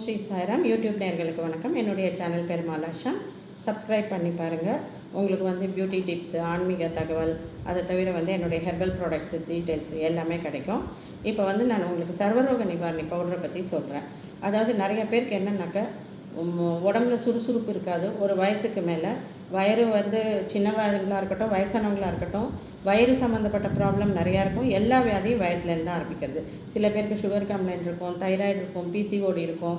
Sri Sairam YouTube நேர்களுக்கு வணக்கம். என்னுடைய சேனல் பேர் மாலாஷா. சப்ஸ்கிரைப் பண்ணி பாருங்கள் உங்களுக்கு வந்து பியூட்டி டிப்ஸ் ஆன்மீக தகவல் அதை தவிர வந்து என்னுடைய ஹெர்பல் ப்ராடக்ட்ஸ் டீட்டெயில்ஸ் எல்லாமே கிடைக்கும். இப்போ வந்து நான் உங்களுக்கு சர்வரோக நிவாரணி பவுடரை பற்றி சொல்கிறேன் அதாவது நிறைய பேருக்கு என்னென்னாக்கா உடம்புல சுறுசுறுப்பு இருக்காது. ஒரு வயசுக்கு மேலே. வயிறு வந்து சின்னவங்களாக இருக்கட்டும் வயசானவங்களாக இருக்கட்டும் வயிறு சம்மந்தப்பட்ட ப்ராப்ளம் நிறையா இருக்கும். எல்லா வியாதியும் வயத்துலேருந்து தான் ஆரம்பிக்கிறது. சில பேருக்கு சுகர் கம்ப்ளைண்ட் இருக்கும் தைராய்டு இருக்கும் பிசிஓடி இருக்கும்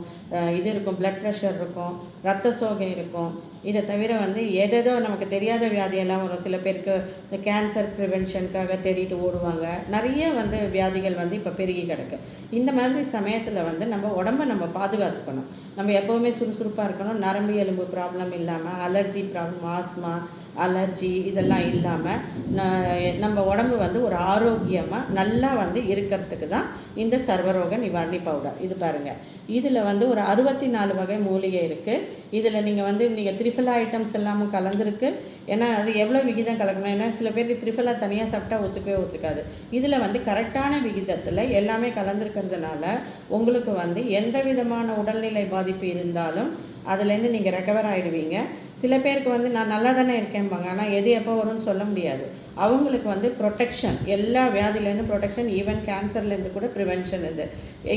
இது இருக்கும் பிளட் ப்ரெஷர் இருக்கும் ரத்த சோகை இருக்கும். இதை தவிர வந்து எதேதோ நமக்கு தெரியாத வியாதியெல்லாம் வரும். சில பேருக்கு இந்த கேன்சர் ப்ரிவென்ஷனுக்காக தேடிட்டு ஓடுவாங்க. நிறைய வந்து வியாதிகள் வந்து இப்போ பெருகி கிடக்கு. இந்த மாதிரி சமயத்தில் வந்து நம்ம உடம்ப நம்ம பாதுகாத்துக்கணும். நம்ம எப்போவுமே சுறுசுறுப்பாக இருக்கணும். நரம்பு எலும்பு ப்ராப்ளம் இல்லாமல் அலர்ஜி ப்ராப்ளம் ஆஸ்மா அலர்ஜி இதெல்லாம் இல்லாமல் நம்ம உடம்பு வந்து ஒரு ஆரோக்கியமாக நல்லா வந்து இருக்கிறதுக்கு தான் இந்த சர்வரோக நிவாரணி பவுடர் இது பாருங்கள் இதில் வந்து ஒரு அறுபத்தி நாலு வகை மூலிகை இருக்குது இதில் நீங்கள் வந்து நீங்கள் த்ரிஃபலா ஐட்டம்ஸ் எல்லாமும் கலந்துருக்கு. ஏன்னா அது எவ்வளோ விகிதம் கலக்கணும்? ஏன்னா சில பேருக்கு த்ரிஃபலா தனியாக சாப்பிட்டா ஒத்துக்கவே ஒத்துக்காது. இதில் வந்து கரெக்டான விகிதத்தில் எல்லாமே கலந்துருக்கிறதுனால உங்களுக்கு வந்து எந்த விதமான உடல்நிலை பாதிப்பு இருந்தாலும் Italia. அதுலேருந்து நீங்கள் ரெக்கவர் ஆகிடுவீங்க சில பேருக்கு வந்து நான் நல்லா தானே இருக்கேன்பாங்க. ஆனால் எது எப்போ வரும்னு சொல்ல முடியாது. அவங்களுக்கு வந்து ப்ரொடெக்ஷன் எல்லா வியாதியிலேருந்து ப்ரொடெக்ஷன் ஈவன் கேன்சர்லேருந்து கூட ப்ரிவென்ஷன் இது.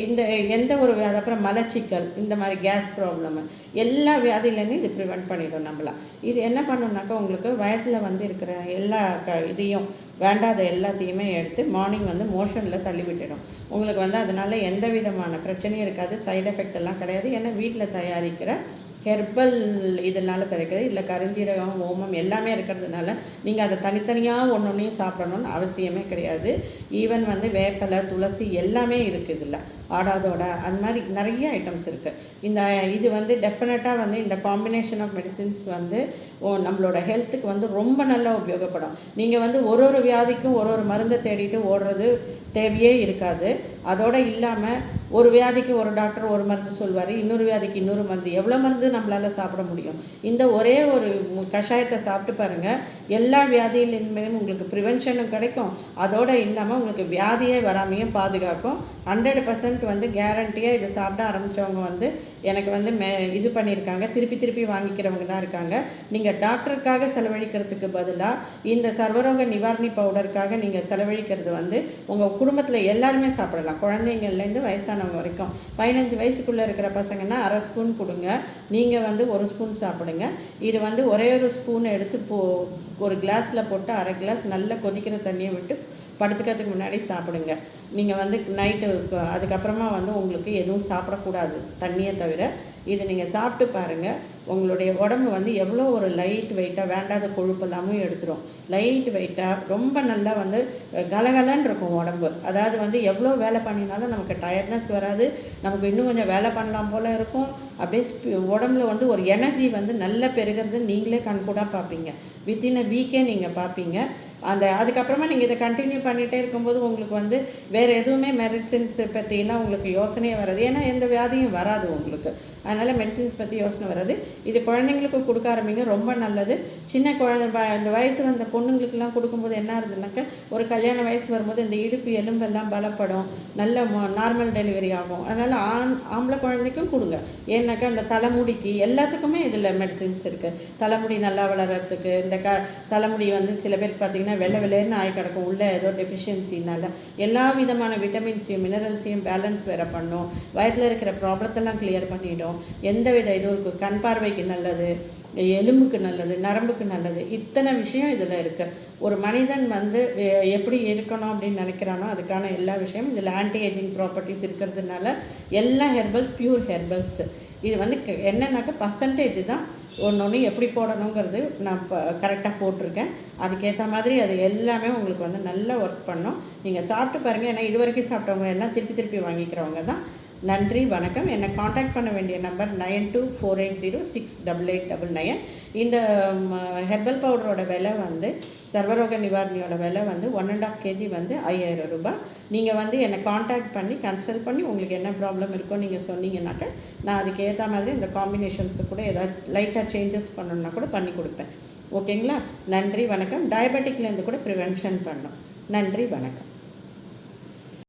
இந்த எந்த ஒரு வியாதி அப்புறம் மலச்சிக்கல் இந்த மாதிரி கேஸ் ப்ராப்ளம் எல்லா வியாதியிலேருந்து இது ப்ரிவென்ட் பண்ணிடும் நம்மள. இது என்ன பண்ணணும்னாக்கா உங்களுக்கு வயத்தில் வந்து இருக்கிற எல்லா க இதையும் வேண்டாத எல்லாத்தையுமே எடுத்து மார்னிங் வந்து மோஷனில் தள்ளி விட்டுடும் உங்களுக்கு வந்து அதனால் எந்த விதமான பிரச்சனையும் இருக்காது. சைடு எஃபெக்ட் எல்லாம் கிடையாது. ஏன்னா வீட்டில் தயாரிக்கிற ஹெர்பல் இதனால் கிடைக்கிறது இல்லை கருஞ்சீரகம் ஓமம் எல்லாமே இருக்கிறதுனால நீங்கள் அதை தனித்தனியாக ஒன்று ஒன்றையும் சாப்பிடணும்னு அவசியமே கிடையாது. ஈவன் வந்து வேப்பலை துளசி எல்லாமே இருக்குது இதில் ஆடாதோட அந்த மாதிரி நிறைய ஐட்டம்ஸ் இருக்குது இந்த இது வந்து டெஃபினட்டாக வந்து இந்த காம்பினேஷன் ஆஃப் மெடிசின்ஸ் வந்து நம்மளோட ஹெல்த்துக்கு வந்து ரொம்ப நல்லா உபயோகப்படும். நீங்கள் வந்து ஒரு ஒரு வியாதிக்கும் ஒரு ஒரு மருந்தை தேடிட்டு ஓடுறது தேவையே இருக்காது. அதோடு இல்லாமல் ஒரு வியாதிக்கு ஒரு டாக்டர் ஒரு மருந்து சொல்வார் இன்னொரு வியாதிக்கு இன்னொரு மருந்து. எவ்வளோ மருந்து நம்மளால் சாப்பிட முடியும்? இந்த ஒரே ஒரு கஷாயத்தை சாப்பிட்டு பாருங்கள் எல்லா வியாதியிலிருந்தும் உங்களுக்கு ப்ரிவென்ஷனும் கிடைக்கும். அதோடு இல்லாமல் உங்களுக்கு வியாதியே வராமையும் பாதுகாக்கும். ஹண்ட்ரட் பர்சன்ட் வந்து கேரண்டியாக இதை சாப்பிட ஆரம்பித்தவங்க வந்து எனக்கு வந்து மே இது பண்ணியிருக்காங்க. திருப்பி திருப்பி வாங்கிக்கிறவங்க தான் இருக்காங்க. நீங்கள் டாக்டருக்காக செலவழிக்கிறதுக்கு பதிலாக இந்த சர்வரோக நிவாரணி பவுடருக்காக நீங்கள் செலவழிக்கிறது வந்து உங்கள் குடும்பத்தில் எல்லாருமே சாப்பிடலாம். குழந்தைங்கள்லேருந்து வயசானவங்க வரைக்கும். பதினஞ்சு வயசுக்குள்ளே இருக்கிற பசங்கன்னா அரை ஸ்பூன் கொடுங்க. நீங்கள் வந்து ஒரு ஸ்பூன் சாப்பிடுங்க. இது வந்து ஒரே ஒரு ஸ்பூன் எடுத்து போ ஒரு கிளாஸில் போட்டு அரை கிளாஸ் நல்லா கொதிக்கிற தண்ணியை விட்டு படுத்துக்கிறதுக்கு முன்னாடி சாப்பிடுங்க. நீங்கள் வந்து நைட்டு அதுக்கப்புறமா வந்து உங்களுக்கு எதுவும் சாப்பிடக்கூடாது. தண்ணியை தவிர இது நீங்கள் சாப்பிட்டு பாருங்கள் உங்களுடைய உடம்பு வந்து எவ்வளோ ஒரு லைட் வெயிட்டாக வேண்டாத கொழுப்பு எல்லாமும் எடுத்துரும். லைட் வெயிட்டாக ரொம்ப நல்லா வந்து கலகலன்னு இருக்கும் உடம்பு. அதாவது வந்து எவ்வளோ வேலை பண்ணினாலும் நமக்கு டயர்ட்னஸ் வராது. நமக்கு இன்னும் கொஞ்சம் வேலை பண்ணலாம் போல் இருக்கும். அப்படியே உடம்புல வந்து ஒரு எனர்ஜி வந்து நல்லா பெருகிறது நீங்களே கண்கூடாக பார்ப்பீங்க. வித்தின் அ வீக்கே நீங்கள் பார்ப்பீங்க. அந்த அதுக்கப்புறமா நீங்கள் இதை கண்டினியூ பண்ணிகிட்டே இருக்கும்போது உங்களுக்கு வந்து வேறு எதுவுமே மெடிசின்ஸ் பற்றிலாம் உங்களுக்கு யோசனையே வராது. ஏன்னா எந்த வியாதியும் வராது உங்களுக்கு. அதனால் மெடிசின்ஸ் பற்றி யோசனை வராது. இது குழந்தைங்களுக்கு கொடுக்க ஆரம்பிங்க ரொம்ப நல்லது. சின்ன குழந்தை இந்த வயசு வந்த பொண்ணுங்களுக்கெல்லாம் கொடுக்கும்போது என்ன இருந்ததுனாக்கா ஒரு கல்யாண வயசு வரும்போது இந்த இடுப்பு எலும்பெல்லாம் பலப்படும். நல்ல நார்மல் டெலிவரி ஆகும். அதனால் ஆண் ஆம்பளை குழந்தைக்கும் கொடுங்க. ஏன்னாக்கா இந்த தலைமுடிக்கு எல்லாத்துக்குமே இதில் மெடிசின்ஸ் இருக்குது தலைமுடி நல்லா வளர்கிறதுக்கு இந்த க தலைமுடி வந்து சில பேர் பார்த்தீங்கன்னா வெள்ளை வெள்ளைன்னு ஆகி கிடக்கும். உள்ள ஏதோ டெஃபிஷியன்சினால் எல்லா விதமான விட்டமின்ஸையும் மினரல்ஸையும் பேலன்ஸ் வேற பண்ணும். வயத்தில் இருக்கிற ப்ராப்ளத்தெல்லாம் கிளியர் பண்ணிவிடும் எந்த வித இதுவும் இருக்கும் கண் பார்வைக்கு நல்லது எலும்புக்கு நல்லது நரம்புக்கு நல்லது. இத்தனை விஷயம் இதில் இருக்குது ஒரு மனிதன் வந்து எப்படி இருக்கணும் அப்படின்னு நினைக்கிறானோ அதுக்கான எல்லா விஷயமும் இதில் ஆன்டி ஏஜிங் ப்ராப்பர்ட்டிஸ் இருக்கிறதுனால எல்லா ஹெர்பல்ஸ் பியூர் ஹெர்பல்ஸ் இது வந்து என்னன்னாக்கா பர்சன்டேஜ் தான் ஒன்று ஒன்று எப்படி போடணுங்கிறது நான் இப்போ கரெக்டாக போட்டிருக்கேன். அதுக்கேற்ற மாதிரி அது எல்லாமே உங்களுக்கு வந்து நல்லா ஒர்க் பண்ணும். நீங்கள் சாப்பிட்டு பாருங்கள் ஏன்னா இது வரைக்கும் சாப்பிட்டவங்க எல்லாம் திருப்பி திருப்பி வாங்கிக்கிறவங்க தான். நன்றி வணக்கம். என்னை காண்டாக்ட் பண்ண வேண்டிய number nine two four eight zero six double eight double nine. இந்த ஹெர்பல் பவுடரோட விலை வந்து சர்வரோக நிவாரணியோட விலை வந்து ஒன் அண்ட் ஆஃப் கேஜி வந்து ஐயாயிரம் ரூபாய். நீங்கள் வந்து என்னை காண்டாக்ட் பண்ணி கன்சல்ட் பண்ணி உங்களுக்கு என்ன ப்ராப்ளம் இருக்கோ நீங்கள் சொன்னீங்கன்னாக்க நான் அதுக்கு ஏற்ற மாதிரி இந்த காம்பினேஷன்ஸு கூட ஏதாவது லைட்டாக சேஞ்சஸ் பண்ணணுன்னா கூட பண்ணி கொடுப்பேன். ஓகேங்களா நன்றி வணக்கம். டயபெட்டிக்லேருந்து கூட ப்ரிவென்ஷன் பண்ணோம் நன்றி வணக்கம்.